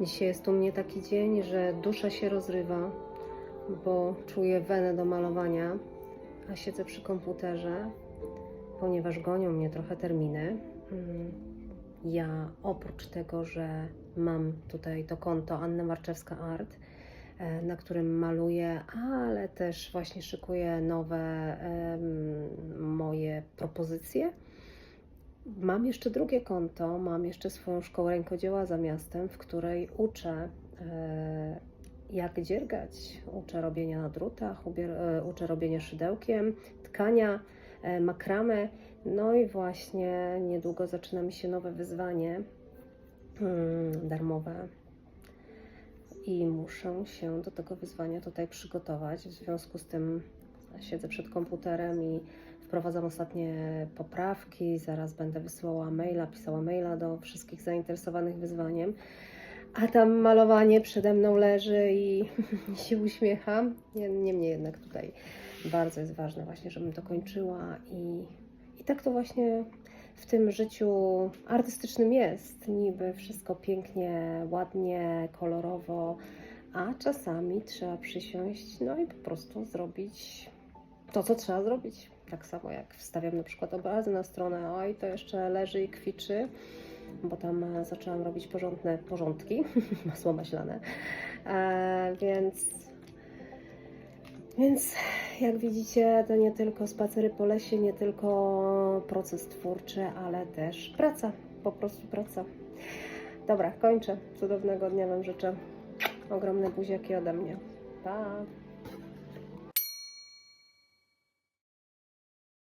Dzisiaj jest u mnie taki dzień, że dusza się rozrywa, bo czuję wenę do malowania, a siedzę przy komputerze, ponieważ gonią mnie trochę terminy. Mm, Ja oprócz tego, że mam tutaj to konto Anna Marczewska Art, e, na którym maluję, ale też właśnie szykuję nowe moje propozycje. Mam jeszcze drugie konto, mam jeszcze swoją szkołę rękodzieła za miastem, w której uczę e, jak dziergać, uczę robienia na drutach, e, uczę robienia szydełkiem, tkania, e, makramy. No i właśnie niedługo zaczyna mi się nowe wyzwanie mm, darmowe i muszę się do tego wyzwania tutaj przygotować. W związku z tym siedzę przed komputerem i wprowadzam ostatnie poprawki. Zaraz będę wysyłała maila, pisała maila do wszystkich zainteresowanych wyzwaniem. A tam malowanie przede mną leży i się uśmiecham. Nie- Niemniej jednak tutaj bardzo jest ważne właśnie, żebym to kończyła i, i tak to właśnie w tym życiu artystycznym jest. Niby wszystko pięknie, ładnie, kolorowo, a czasami trzeba przysiąść, no i po prostu zrobić to, co trzeba zrobić. Tak samo jak wstawiam na przykład obrazy na stronę, oj, to jeszcze leży i kwiczy, bo tam e, zaczęłam robić porządne porządki, masło maślane, e, więc więc jak widzicie, to nie tylko spacery po lesie, nie tylko proces twórczy, ale też praca, po prostu praca. Dobra, kończę. Cudownego dnia Wam życzę. Ogromne buziaki ode mnie. Pa!